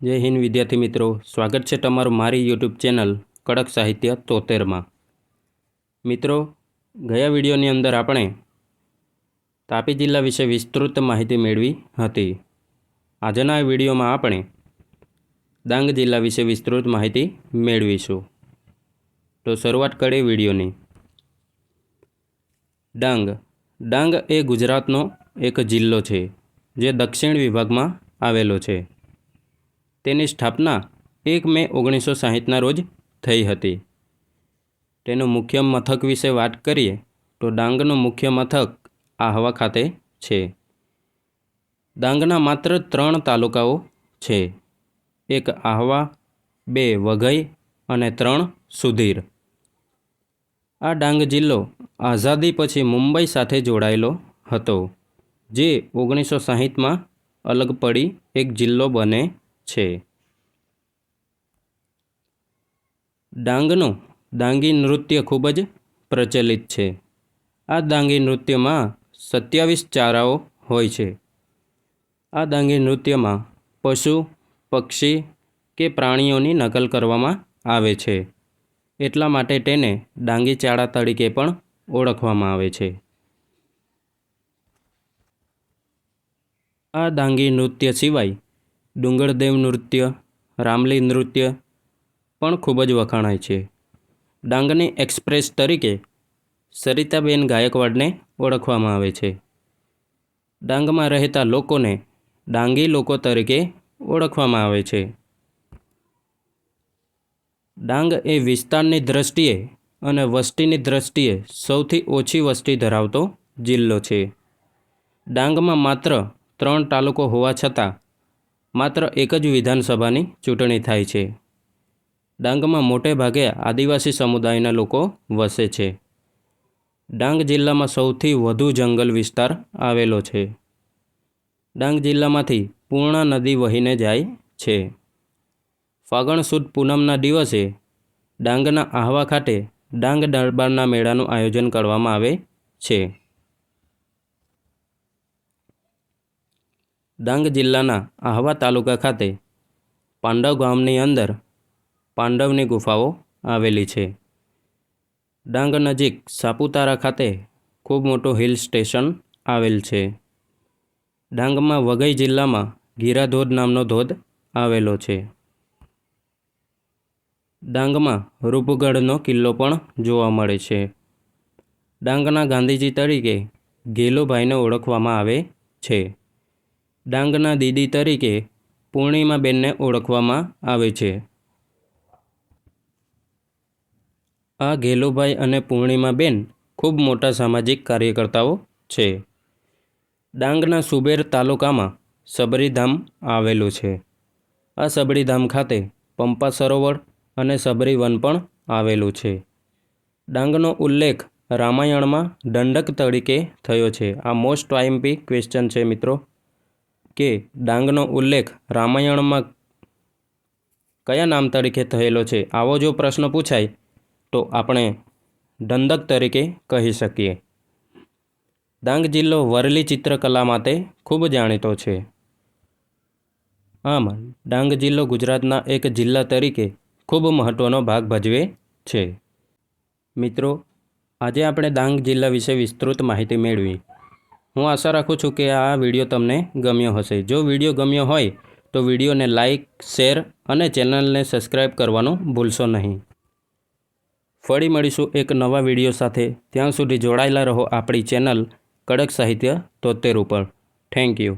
જય હિન્દ, વિદ્યાર્થી મિત્રો. સ્વાગત છે તમારું મારી યુટ્યુબ ચેનલ કડક સાહિત્ય તોતેરમાં. મિત્રો, ગયા વિડીયોની અંદર આપણે તાપી જિલ્લા વિશે વિસ્તૃત માહિતી મેળવી હતી. આજના વિડીયોમાં આપણે ડાંગ જિલ્લા વિશે વિસ્તૃત માહિતી મેળવીશું. તો શરૂઆત કરીએ વિડીયોની. ડાંગ. ડાંગ એ ગુજરાતનો એક જિલ્લો છે, જે દક્ષિણ વિભાગમાં આવેલો છે. તેની સ્થાપના એક મે ઓગણીસો સાહીઠના રોજ થઈ હતી. તેનું મુખ્ય મથક વિશે વાત કરીએ તો ડાંગનું મુખ્ય મથક આહવા ખાતે છે. ડાંગના માત્ર ત્રણ તાલુકાઓ છે. એક આહવા, બે વઘઈ અને ત્રણ સુધીર. આ ડાંગ જિલ્લો આઝાદી પછી મુંબઈ સાથે જોડાયેલો હતો, જે ઓગણીસો સાહીઠમાં અલગ પડી એક જિલ્લો બને છે. ડાંગનું ડાંગી નૃત્ય ખૂબ જ પ્રચલિત છે. આ ડાંગી નૃત્યમાં સત્યાવીસ ચારાઓ હોય છે. આ ડાંગી નૃત્યમાં પશુ, પક્ષી કે પ્રાણીઓની નકલ કરવામાં આવે છે. એટલા માટે તેને ડાંગી ચાળા તરીકે પણ ઓળખવામાં આવે છે. આ ડાંગી નૃત્ય સિવાય ડુંગરદેવ નૃત્ય, રામલી નૃત્ય પણ ખૂબ જ વખાણાય છે. ડાંગની એક્સપ્રેસ તરીકે સરિતાબેન ગાયકવાડને ઓળખવામાં આવે છે. ડાંગમાં રહેતા લોકોને ડાંગી લોકો તરીકે ઓળખવામાં આવે છે. ડાંગ એ વિસ્તારની દ્રષ્ટિએ અને વસ્તીની દ્રષ્ટિએ સૌથી ઓછી વસ્તી ધરાવતો જિલ્લો છે. ડાંગમાં માત્ર ત્રણ તાલુકો હોવા છતાં માત્ર એક જ વિધાનસભાની ચૂંટણી થાય છે. ડાંગમાં મોટે ભાગે આદિવાસી સમુદાયના લોકો વસે છે. ડાંગ જિલ્લામાં સૌથી વધુ જંગલ વિસ્તાર આવેલો છે. ડાંગ જિલ્લામાંથી પૂર્ણા નદી વહીને જાય છે. ફાગણ સુદ પૂનમના દિવસે ડાંગના આહવા ખાતે ડાંગ દરબારના મેળાનું આયોજન કરવામાં આવે છે. ડાંગ જિલ્લાના આહવા તાલુકા ખાતે પાંડવ ગામની અંદર પાંડવની ગુફાઓ આવેલી છે. ડાંગ નજીક સાપુતારા ખાતે ખૂબ મોટું હિલ સ્ટેશન આવેલ છે. ડાંગમાં વઘઈ જિલ્લામાં ગીરા ધોધ નામનો ધોધ આવેલો છે. ડાંગમાં રૂપગઢનો કિલ્લો પણ જોવા મળે છે. ડાંગના ગાંધીજી તરીકે ગેલોભાઈને ઓળખવામાં આવે છે. ડાંગના દીદી તરીકે પૂર્ણિમાબેનને ઓળખવામાં આવે છે. આ ઘેલુભાઈ અને પૂર્ણિમાબેન ખૂબ મોટા સામાજિક કાર્યકર્તાઓ છે. ડાંગના સુબેર તાલુકામાં સબરીધામ આવેલું છે. આ સબરીધામ ખાતે પંપા સરોવર અને સબરી વન પણ આવેલું છે. ડાંગનો ઉલ્લેખ રામાયણમાં દંડક તરીકે થયો છે. આ મોસ્ટ આઈએમપી ક્વેશ્ચન છે મિત્રો. કે ડાંગનો ઉલ્લેખ રામાયણમાં કયા નામ તરીકે થયેલો છે? આવો જો પ્રશ્ન પૂછાય, તો આપણે દંડક તરીકે કહી શકીએ. ડાંગ જિલ્લો વરલી ચિત્રકલા માટે ખૂબ જાણીતો છે. આમ, ડાંગ જિલ્લો ગુજરાતના એક જિલ્લા તરીકે ખૂબ મહત્ત્વનો ભાગ ભજવે છે. મિત્રો, આજે આપણે ડાંગ જિલ્લા વિશે વિસ્તૃત માહિતી મેળવી. હું આશા રાખું છું કે આ વીડિયો તમને ગમ્યો હશે. જો વીડિયો ગમ્યો હોય તો વિડીયોને લાઇક શેર અને ચેનલને સબસ્ક્રાઈબ કરવાનું ભૂલશો નહીં. ફરી મળીશું એક નવા વીડિયો સાથે. ત્યાં સુધી જોડાયેલા રહો આપણી ચેનલ કડક સાહિત્ય તોતેર ઉપર. Thank you.